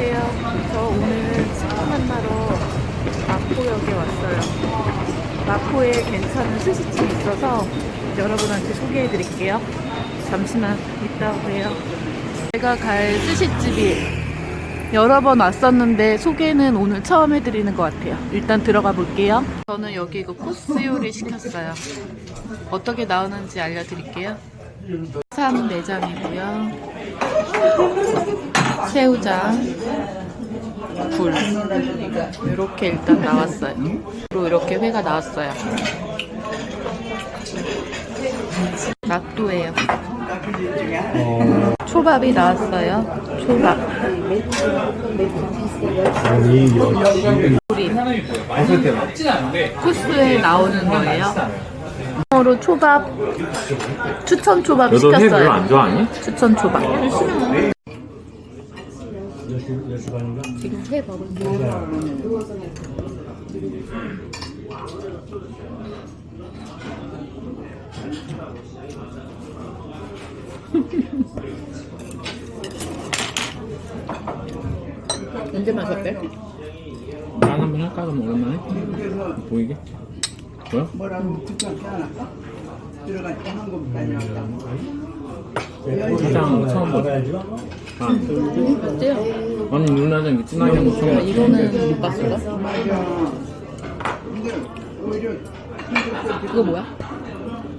안녕하세요. 저 오늘 친구 만나러 마포역에 왔어요. 마포에 괜찮은 스시집이 있어서 여러분한테 소개해 드릴게요. 잠시만 이따 오세요. 제가 갈 스시집이 여러 번 왔었는데 소개는 오늘 처음 해드리는 것 같아요. 일단 들어가 볼게요. 저는 여기 그 코스 요리 시켰어요. 어떻게 나오는지 알려드릴게요. 산 내장이고요. 새우장, 굴 이렇게 일단 나왔어요. 그리고 이렇게 회가 나왔어요. 낙도예요. 초밥이 나왔어요. 초밥. 아니 우리 코스에 나오는 거예요. 으로 초밥 추천 초밥 너도 회 별로 시켰어요. 안 좋아하니? 추천 초밥. 여수관인가? 지금 회 먹을게요. 언제 마셨대? 짠 한번 할까 그럼 오랜만에? 보이게? 뭐야? 뭐라고 듣지 않았어? 들어갈 때 한국 다녀왔다고. 짜장 처음 봤어 알아야죠? 아, 어때요? 아니 누나장 이 진하게 한거 처음 봤어 이거는 못 봤어. 맞아. 오히려 이거 뭐야?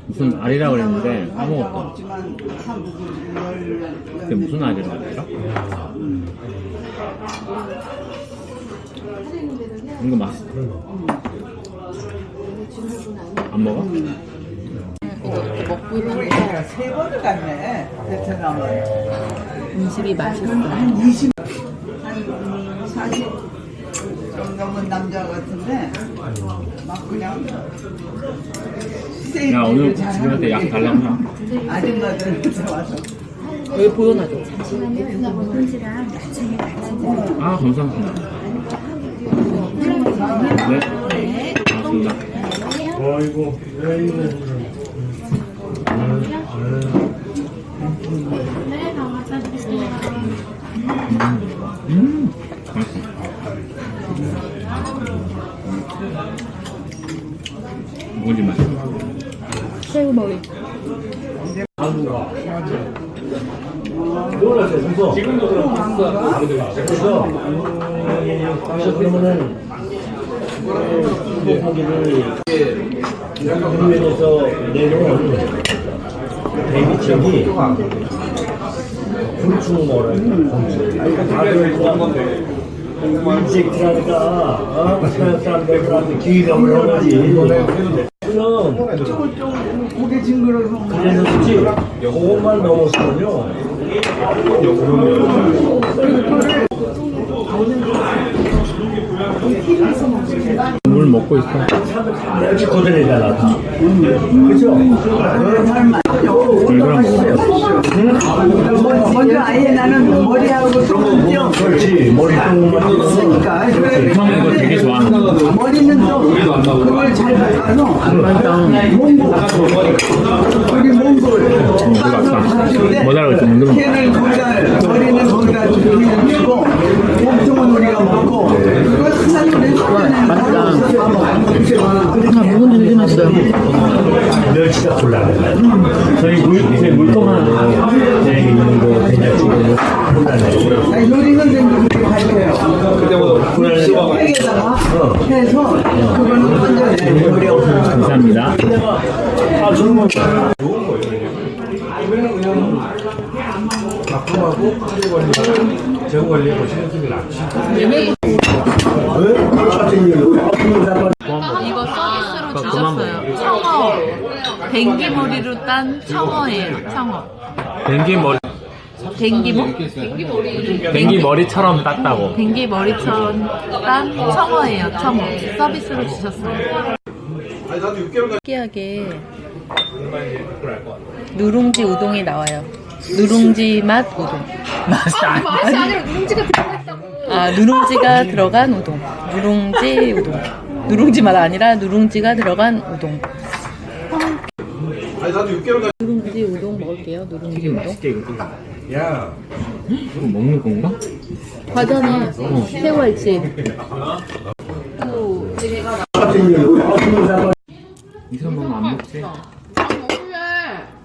무슨 알이라 그랬는데 까먹었다 없지만 한국은 열 그게 무슨 알이라 그랬더라? 이거 맛있어 안 먹어? 이거 먹고 있는 거 세 번을 갔네 베트남을. 음식이 맛있어. 20, 한 40. 좀 넘은 남자 같은데 막 그냥 야 오늘 집한테 약 달라고 하 아줌마들한테 와서 여기 보여놔줘. 아 감사합니다 네 고맙습니다 어이구 여기는 음 맛있어 뭐지. 맛있어 새우 머리. 몰랐어 지금도 그래서 그래서 그러면은 소고기를 내놓은 대기척이 곤충모래 곤충 그러니까 다 들 인sek트라니까 어? 서양 사람들한테 기감을 하지. 그럼 고개 징그러서 그래서 그렇지 그것만 넘었으면요 물 먹고 있어. 역시 거절이잖아 다 그죠? 먼저 아예 나는 머리하고 똥 그렇지. 머리 똥만 있으니까 형 이거 되게 좋아하는 거 머리는 또 그걸 잘 닦아서 몽골 우리 몽골 뭐 달라고 했지? 걔는 거기다 머리는 거기다 그냥 주고 몸통은 우리가 먹고 그거 사장님이 맛있다 아, 되게 맛있어요. 멸치가 곤란해 저희 물, 저희 물통 하나 네, 있는 거 된장찌개 곤란해 요리는 좀 우리 가르쳐요. 곤란해. 팩에다가 해서 그거는 완전 요리 없어 감사합니다. 아 좋은 거 가끔하고 파리 관리랑 제거 관리하고 신경쓰기 낫지. 왜? 똑같은 이유 이거 서비스로 주셨어요. 청어. 뱅기 머리로 딴 청어예요. 청어. 뱅기 머리 뱅기 뭐? 뱅기 머리처럼 땄다고 뱅기 머리처럼 딴 청어예요. 청어. 서비스로 주셨어요. 특이하게 누룽지 우동이 나와요. 누룽지 맛 우동. 맛이 아니라 누룽지가 들어갔다고. 아 누룽지가 들어간 우동. 누룽지 우동. 누룽지 맛 아니라 누룽지가 들어간 우동. 아니 나도 6개월 가. 누룽지 우동 먹을게요. 누룽지 우동. 맛있게 이거 야, 이거 먹는 건가? 과자네. 새우알집. 이 사람 먹으면 안 먹지?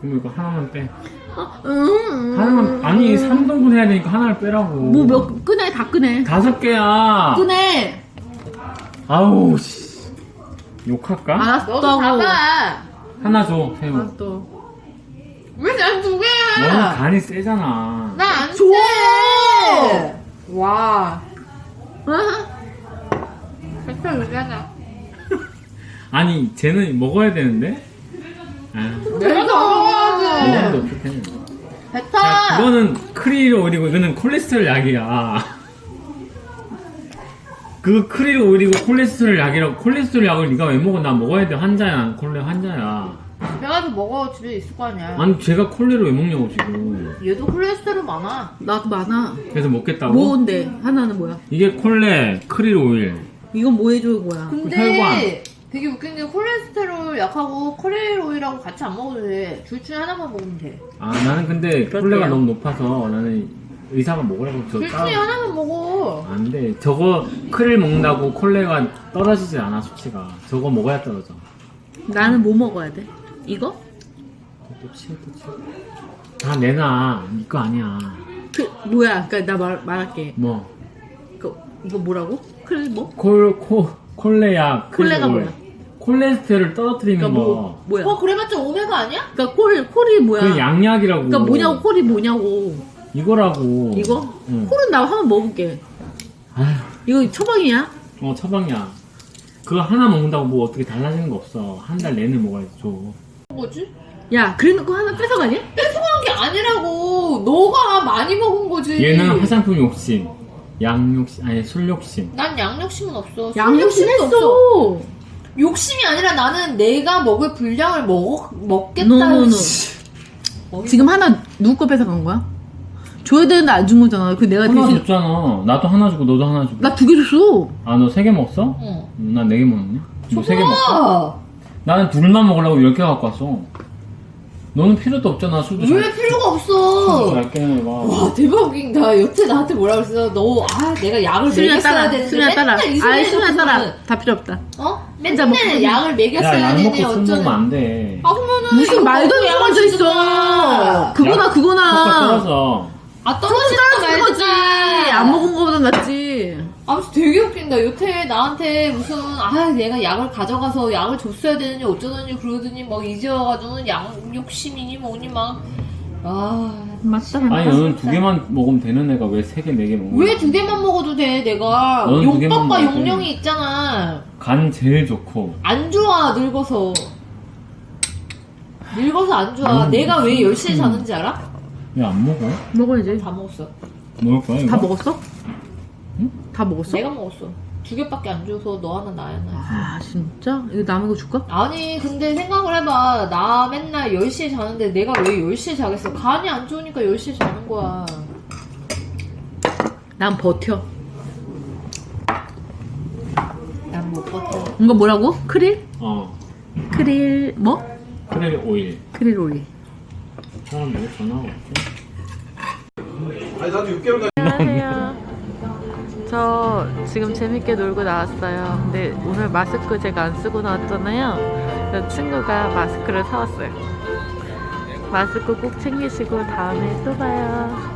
그럼 이거 하나만 빼. 음. 하나만 아니 3등분 해야 되니까 하나를 빼라고. 뭐몇 끄네 다 끄네. 다섯 개야. 끄네. 아우 씨. 욕할까? 알았다고. 하나 줘 새우. 알았어. 왜난두 너는 개야? 간이 세잖아. 나안 줘! 돼. 와. 백설 의견아. 아니 쟤는 먹어야 되는데. 아, 내가 먹어야지. 먹었는데 어떡해. 뱉어. 야, 그거는 크릴 오일이고 이거는 콜레스테롤 약이야. 그 크릴 오일이고 콜레스테롤 약이라고 콜레스테롤 약을 네가 왜 먹어? 나 먹어야 돼 환자야 난 콜레 환자야. 내가 먹어 집에 있을 거 아니야. 아니 제가 콜레를 왜 먹냐고 지금. 얘도 콜레스테롤 많아. 나도 많아. 그래서 먹겠다고? 뭔데? 하나는 뭐야? 이게 콜레 크릴 오일. 이건 뭐 해줄 거야? 근데 혈관. 되게 웃긴 게 콜레스테롤 약하고 콜레일 오일하고 같이 안 먹어도 돼. 둘 중에 하나만 먹으면 돼. 아 나는 근데 그렇대요. 콜레가 너무 높아서 나는 의사가 먹으라고 저 둘 따. 중에 하나만 먹어. 안 돼 저거 크릴 먹는다고 콜레가 떨어지지 않아 수치가. 저거 먹어야 떨어져. 나는 뭐 먹어야 돼? 이거? 또 치워 또 치워. 다 내놔. 이거 아니야. 그 뭐야? 그러니까 나 말, 말할게. 뭐 그, 이거 뭐라고? 클 뭐? 콜, 콜, 콜레야. 콜레가 크릴 오일. 뭐야? 콜레스테롤 떨어뜨리는 그러니까 거. 뭐 뭐야? 어 그래봤자 오메가 아니야? 그러니까 콜 콜이 뭐야? 그 양약이라고. 그러니까 뭐냐고 콜이 뭐냐고? 이거라고. 이거? 응. 콜은 나 한번 먹을게. 아휴, 이거 처방이야? 어, 처방이야. 그거 하나 먹는다고 뭐 어떻게 달라지는 거 없어. 한 달 내내 먹어야지, 줘. 뭐지? 야, 그래놓고 하나 뺏어가니? 뺏어간 게 아니라고. 너가 많이 먹은 거지. 얘는 화장품 욕심, 양 욕심, 아니, 술 욕심. 난 양욕심은 없어. 욕심도 없어. 했어. 욕심이 아니라 나는 내가 먹을 분량을 먹, 먹겠다. 노노노. 지금 하나 누구 거 뺏어간 거야? 줘야 되는데 안 준 거잖아. 그 내가 하나 대신 줬잖아. 나도 하나 주고, 너도 하나 주고. 나두 개 줬어. 아, 너 세 개 먹었어? 응. 난네 개 먹었냐? 너세 개 먹었어? 아, 나는 둘만 먹으려고 열 개 갖고 왔어. 너는 필요도 없잖아, 술도 왜 필요가 잘, 없어? 잘. 와 대박 웃긴다. 여태 나한테 뭐라 그랬어? 너아 내가 약을 수민아 먹였어야 따라. 되는데 수민아 따라. 맨날 이 아이, 소리 수민아 해놓고는 따라. 다 필요 없다. 어? 혼자 맨날 먹고 약을 야, 먹였어야 약 되네 먹고 술 먹으면 어쩌는 안 돼. 아 그러면은 무슨 이거 말도 안 먹고 되는 약을 거 있어. 주든가. 그거나 효과 그거나. 떨어져. 아 떨어지는 거 떨어지는 거지. 안 먹은 거보다 낫지. 아무튼 되게 웃긴다. 여태 나한테 무슨 아 내가 약을 가져가서 약을 줬어야 되느니 어쩌더니 그러더니 막 이제 와가지고는 약 욕심이니 뭐니 막 아. 맞다. 아니, 너는 두 개만 먹으면 되는 애가 왜 세 개, 네 개 먹는 왜 거야? 두 개만 먹어도 돼, 내가? 너는 두 개만 용법과 먹어도. 용량이 있잖아. 간 제일 좋고. 안 좋아, 늙어서. 늙어서 안 좋아. 음, 내가 왜 음. 10시에 자는지 알아? 왜안 먹어? 먹어야지. 다 먹었어. 먹을 거야, 이거? 다 먹었어? 응? 다 먹었어? 내가 먹었어. 두 개밖에 안 줘서 너 하나 나. 아 진짜? 이거 남은 거 줄까? 아니 근데 생각을 해봐. 나 맨날 10시에 자는데 내가 왜 10시에 자겠어? 간이 안 좋으니까 10시에 자는 거야. 난 버텨. 난 못 버텨. 이거 뭐라고? 크릴? 어. 크릴 뭐? 크릴 오일. 크릴 오일. 사람 누구 전화가 왔지? 안녕하세요. 저 지금 재밌게 놀고 나왔어요. 근데 오늘 마스크 제가 안 쓰고 나왔잖아요. 그래서 친구가 마스크를 사왔어요. 마스크 꼭 챙기시고 다음에 또 봐요.